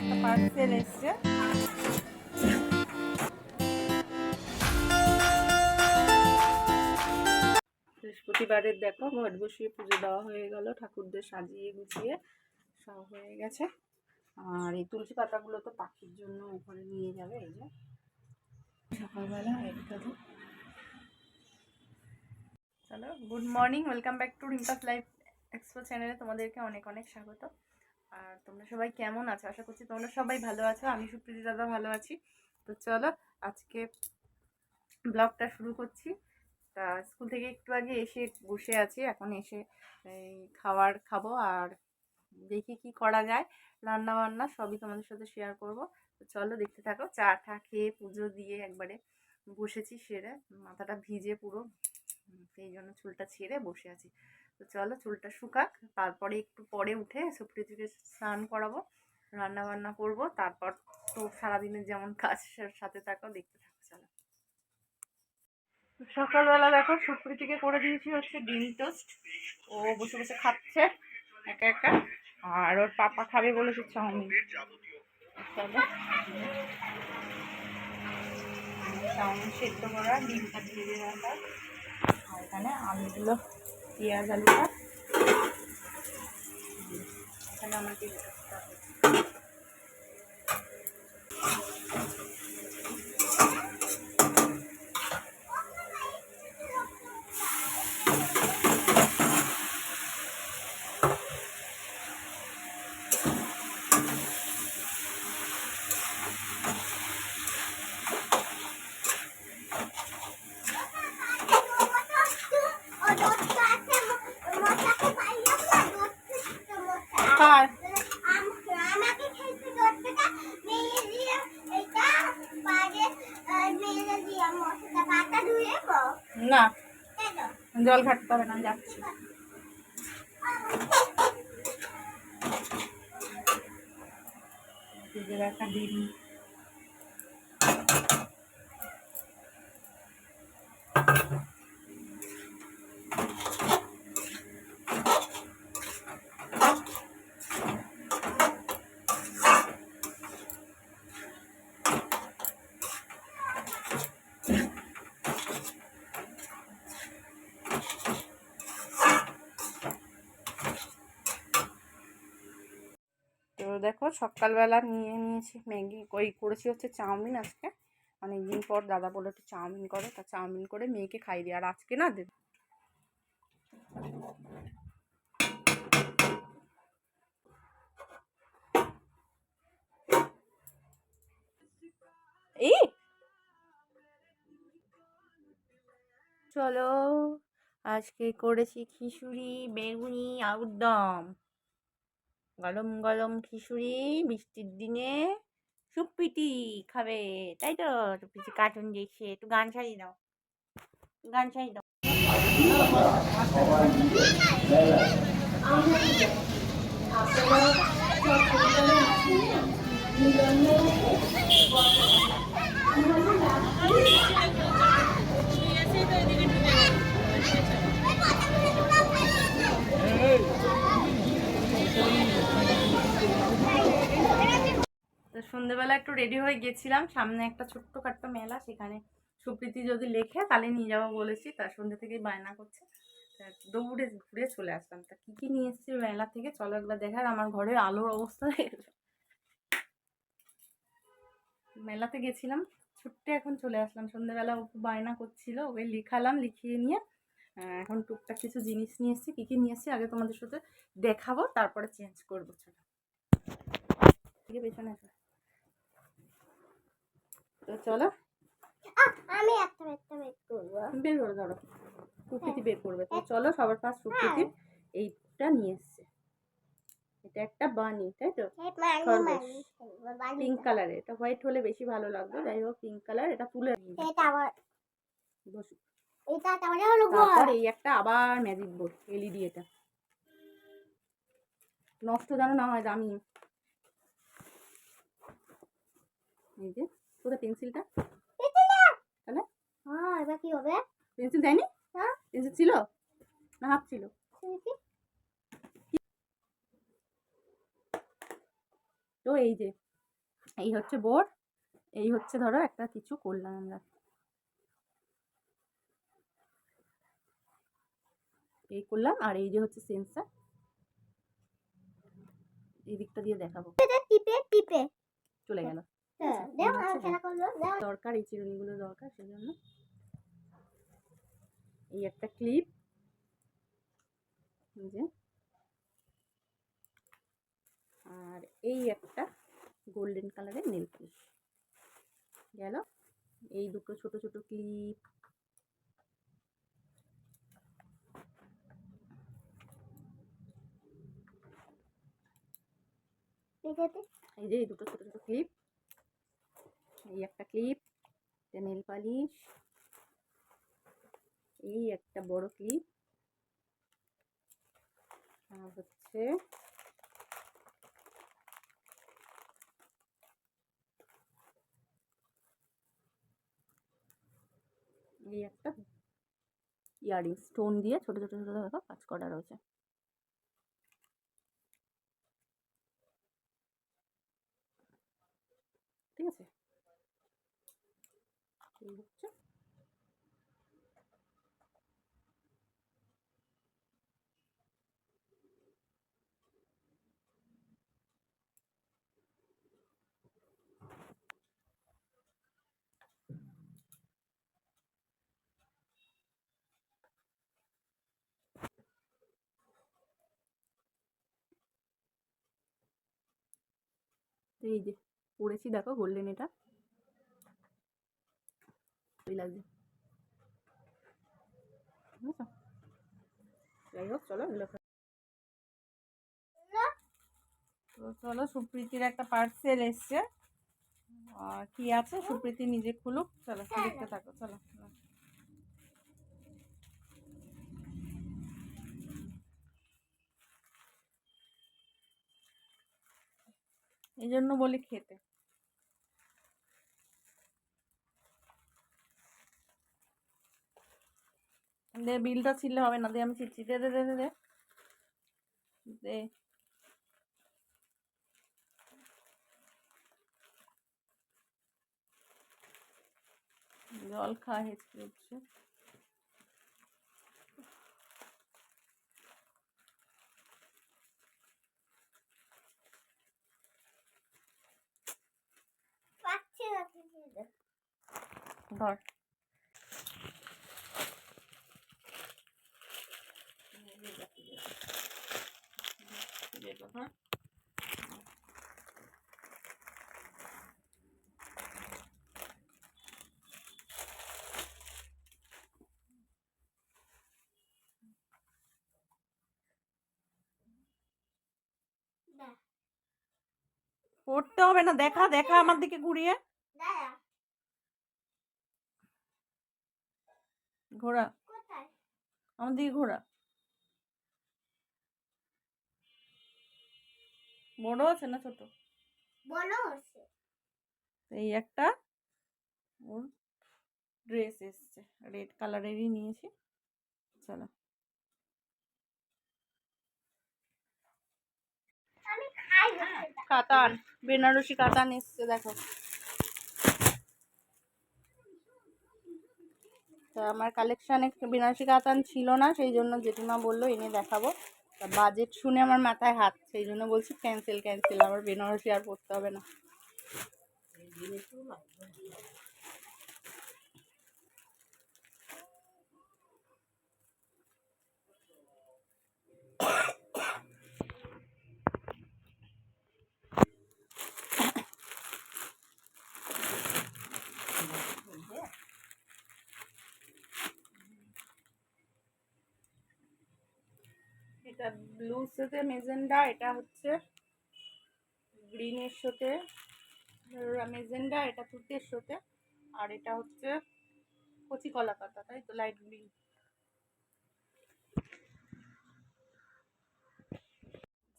একটা পার্সেল এসছে। বৃহস্পতিবারের দেখো ঘট বসিয়ে পুজো দেওয়া হয়ে গেল, ঠাকুরদের সাজিয়ে গুছিয়ে সব হয়ে গেছে। আর এই তুলসী পাতাগুলো তো পাখির জন্য ওখানে নিয়ে যাবে, এই যে। সকালবেলা চলো good morning welcome back to Rimpa's life expo চ্যানেলে তোমাদেরকে অনেক অনেক স্বাগত। আর তোমরা সবাই কেমন আছো? আশা করছি তোমরা সবাই ভালো আছো। আমি সুপ্রীতি দাদা ভালো আছি। তো চলো, আজকে ব্লগটা শুরু করছি। তা স্কুল থেকে একটু আগে এসে বসে আছি। এখন এসে খাবার খাব আর দেখি কি করা যায়। রান্না বান্না সবই তোমাদের সাথে শেয়ার করব। তো চলো, দেখতে থাকো। চা টা খেয়ে পুজো দিয়ে একবারে বসেছি সেরে। মাথাটা ভিজে পুরো। সেই জন্য চুলটা ছেড়ে বসে আছি। তো চলো চুলটা শুকাক তারপরে একটু পরে উঠে সুপ্রীতিকে স্নান করাবো রান্না বান্না করব তারপর তো সারাদিনের যেমন কাজ সাথে থাকো দেখতে থাকো চলো। সকালবেলা দেখো সুপ্রীতিকে করে দিয়েছি হচ্ছে ডিম টোস্ট। ও বসে বসে খাচ্ছে একা একা। আর ওর পাপা খাবে বলেছে চাউমিন। চাউমিন সেদ্ধ করা ডিমটা ভেজে রাখা। আর এখানে আলুগুলো পেঁয়াজ আলুটা এখানে আমার ডিম টোস্টটা হচ্ছে কার না জল ঘাটতে হবে না আমি যাচ্ছি। দেখা রাখা দেখো সকালবেলা নিয়ে নিয়েছি ম্যাগি, ওই করেছি হচ্ছে চাউমিন আজকে। অনেকদিন পর দাদা বলে একটু চাউমিন করে, তা চাউমিন করে মেয়েকে খাই দিই। আর আজকে না দেব এই! চলো, আজকে করেছি খিচুড়ি, বেগুনি আলুর দম। গরম গরম খিচুড়ি বৃষ্টির দিনে সুপ্পিটি খাবে। তাই তো সুপ্পিটি কার্টুন দেখছে। একটু গান ছাড়িয়ে দাও। গান ছাড়িয়ে দাও। তো সন্ধেবেলা একটু রেডি হয়ে গেছিলাম। সামনে একটা ছোট্টখাট্ট মেলা, সেখানে সুপ্রীতি যদি লেখে তাহলে নিয়ে যাব বলেছি। তার সন্ধ্যে থেকেই বায়না করছে। দৌড়ে ঘুরে চলে আসলাম। তা কী কী নিয়ে এসেছি মেলা থেকে চলো একবার দেখার। আমার ঘরের আলোর অবস্থা মেলাতে গেছিলাম ছুট্টে এখন চলে আসলাম। সন্ধ্যেবেলা ও বায়না করছিল, ওকে লিখালাম, লিখিয়ে নিয়ে এখন টুকটাক কিছু জিনিস নিয়ে এসেছি। কী কী নিয়ে এসেছি আগে তোমাদের সাথে দেখাবো, তারপরে চেঞ্জ করব, চলো। পেছনে আসো। তো চলো। আমি একটা একটা বের করব। বের করে ধরো। সুপ্রীতি বের করবে। তো চলো সবার ফার্স্ট সুপ্রীতি এইটা নিয়ে এসছে। এটা একটা বানি তাই তো? পিঙ্ক দাও। কালারের এটা হোয়াইট হলে বেশি ভালো লাগবে। যাই হোক পিঙ্ক কালার এটা তুলে এটা আবার বসু এটা তাহলে হলো তারপর এই একটা আবার ম্যাজিক বোর্ড এলইডি এটা। নষ্ট যেন না হয় দামি। এই যে। কোথায় পেন্সিলটা? তাহলে? হ্যাঁ এবার কি হবে? পেন্সিল দেয়নি? হ্যাঁ। পেন্সিল ছিল? না হাফ ছিল। তো এই যে এই হচ্ছে বোর্ড এই হচ্ছে ধরো একটা কিছু করলাম আমরা। এই করলাম আর এই যে হচ্ছে সেন্সার এই দিকটা দিয়ে দেখাবো। টিপে টিপে। চলে গেল। হ্যাঁ করল দেখো দরকার এই চিরুনিগুলো দরকার সেই জন্য এই একটা ক্লিপ যে। আর এই একটা গোল্ডেন কালারের নেল পালিশ গেল? এই দুটো ছোট ছোট ক্লিপ এই যে এই দুটো ছোট ছোট ক্লিপ এই একটা ক্লিপ একটা পালিশ এই একটা বড় ক্লিপ আর হচ্ছে এই একটা ইয়ারিং স্টোন দিয়ে ছোট ছোট ছোট দেখো কাজ করা রয়েছে ঠিক আছে হচ্ছে এই যে পরেছি দেখো গোল্ডেন এটা। লাগছে? যাই হোক চলো এগুলো তো চলো সুপ্রীতির একটা পার্সেল এসছে কি আছে সুপ্রীতি নিজে খুলুক চলো দেখতে থাকো চলো। এই জন্য বলি খেতে দে বিলটা ছিলে হবে না দে আমি চিচ্ছি দে দে দে দে দে দে জল খা হেঁচকে উঠছে পাচ্ছে না পিঠেতে ধর হ্যাঁ পড়তে হবে না দেখা দেখা আমার দিকে ঘুরিয়ে। ঘোরা। আমার দিকে ঘোরা। বড় আছে না ছোট? বলো হচ্ছে এই একটা ওর ড্রেস এসছে রেড কালারেরই নিয়েছি। চলো। হচ্ছে কাতান বেনারসি কাতান এসছে দেখো। তা আমার কালেকশানে বেনারসি কাতান ছিল না সেই জন্য জেঠিমা বলল এনে দেখাবো। তা বাজেট শুনে আমার মাথায় হাত, সেই জন্য বলছি ক্যান্সেল ক্যান্সেল আবার বেনারসি আর পড়তে হবে না। এটা ব্লু সাথে মেজেন্ডা এটা হচ্ছে গ্রিনের সাথে মেজেন্ডা এটা তুতের সাথে আর এটা হচ্ছে কচি কলা পাতা, তাই তো? লাইট গ্রিন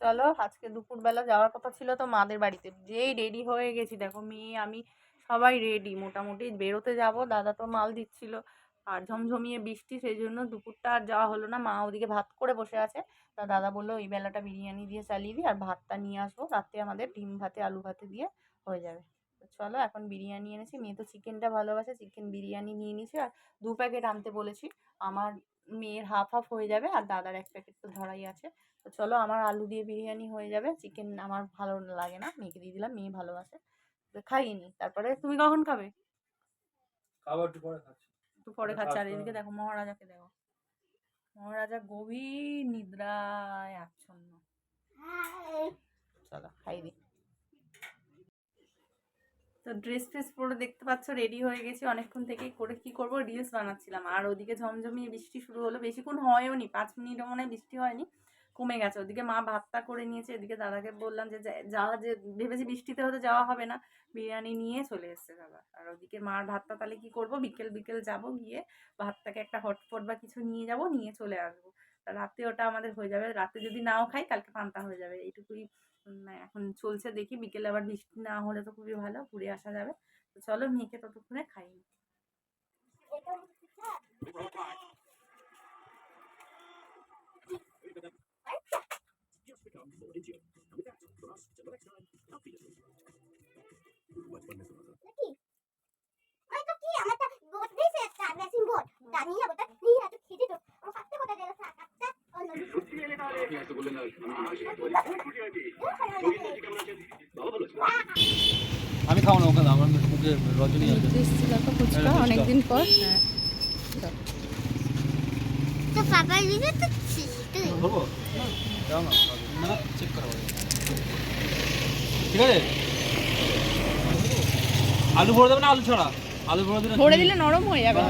চলো, আজকে দুপুরবেলা যাওয়ার কথা ছিল তো মাদের বাড়িতে। যেই রেডি হয়ে গেছি, দেখো মেয়ে, আমি সবাই রেডি মোটামুটি বেরোতে যাব, দাদা তো মাল দিচ্ছিল। আর ঝমঝমিয়ে বৃষ্টি সেই জন্য দুপুরটা আর যাওয়া হলো না। মা ওদিকে ভাত করে বসে আছে। তা দাদা বলল, ওই বেলাটা বিরিয়ানি দিয়ে চালিয়ে দিই আর ভাতটা নিয়ে আসব রাতে আমাদের ডিম ভাতে, আলু ভাতে দিয়ে হয়ে যাবে। চলো এখন বিরিয়ানি এনেছি। মেয়ে তো চিকেনটা ভালোবাসে, চিকেন বিরিয়ানি নিয়ে নিয়েছি আর দু প্যাকেট আনতে বলেছি। আমার মেয়ের হাফ হাফ হয়ে যাবে আর দাদার এক প্যাকেট তো ধরাই আছে। তো চলো আমার আলু দিয়ে বিরিয়ানি হয়ে যাবে। চিকেন আমার ভালো লাগে না, মেয়েকে দিয়ে দিলাম, মেয়ে ভালোবাসে। খাইয়ে নি। তারপরে তুমি কখন খাবে? খাবার একটু পরে খাচ্ছি। একটু পরে খাচ্ছে। আর এদিকে দেখো মহারাজাকে দেখো। মহারাজা গভীর নিদ্রায় আচ্ছন্ন। চলো খাই দিই তো ড্রেস ফ্রেস পরে দেখতে পাচ্ছ রেডি হয়ে গেছি। অনেকক্ষণ থেকে করে কি করব? রিলস বানাচ্ছিলাম। আর ওদিকে ঝমঝমিয়ে বৃষ্টি শুরু হলো। বেশিক্ষণ হয়ও নি পাঁচ মিনিটও মনে হয় বৃষ্টি হয়নি। কমে গেছে। ওদিকে মা ভাতটা করে নিয়েছে, এদিকে দাদাকে বললাম যে যাওয়া যে, ভেবেছি বৃষ্টিতে হয়তো যাওয়া হবে না। বিরিয়ানি নিয়ে চলে এসছে দাদা আর ওদিকে মার ভাতটা তাহলে কি করব? বিকেল বিকেল যাব গিয়ে ভাতটাকে একটা হটপট বা কিছু নিয়ে যাব, নিয়ে চলে আসব। রাতে ওটা আমাদের হয়ে যাবে। রাতে যদি নাও খাই, কালকে পান্তা হয়ে যাবে। এইটুকুই এখন চলছে দেখি। বিকেলে আবার বৃষ্টি না হলে তো খুবই ভালো ঘুরে আসা যাবে। তো চলো মেয়েকে ততক্ষণে খাই ওই তো কি আমার তো বোট দিয়েছে একটা মেশিন বোট তা নিয়ে যাব তা নিয়ে যাব খেতে তো আমার কাটতে কোথায় গেল কাটতে ও নদী আমি খাব না ওখানে আমার মুখে রজনী আছে। তো ফুচকা। অনেকদিন পর। হ্যাঁ। তো পাপা দিবে তো ধরবো না না চেক করা। ঠিক আছে? আলু ভরে দেবে না আলু ছাড়া? আলু ভরে দিলে ভরে হয়ে হ্যাঁ, নরম হয়ে যাবে।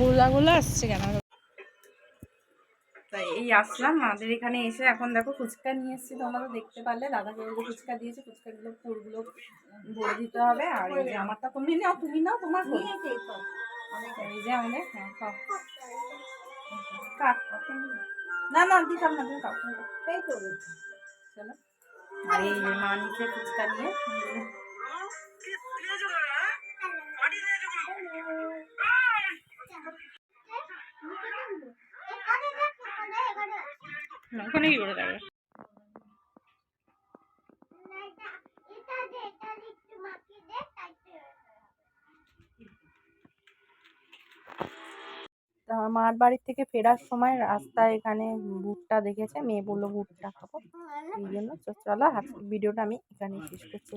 গোলা গোলা আসছে কেন? এই আসলাম। আমাদের এখানে এসে এখন দেখো ফুচকা নিয়ে এসেছি তোমরা দেখতে পারলে। এই যে ফুচকা দিয়েছে, ফুচকাগুলো, পুরগুলো ভরে দিতে হবে। আর এই যে আমারটা তুমি নাও তুমি নাও, তোমার? এই যে আমাদের হ্যাঁ কাট। না না, দিতাম না, তুমি খাও। চলো। আর এই মা নিচে ফুচকা নিয়ে যাবে মার বাড়ির থেকে ফেরার সময় রাস্তায় এখানে ভুট্টা দেখেছে মেয়ে বলল ভুট্টা খাব। এই জন্য চলো ভিডিওটা আমি এখানে শেষ করছি।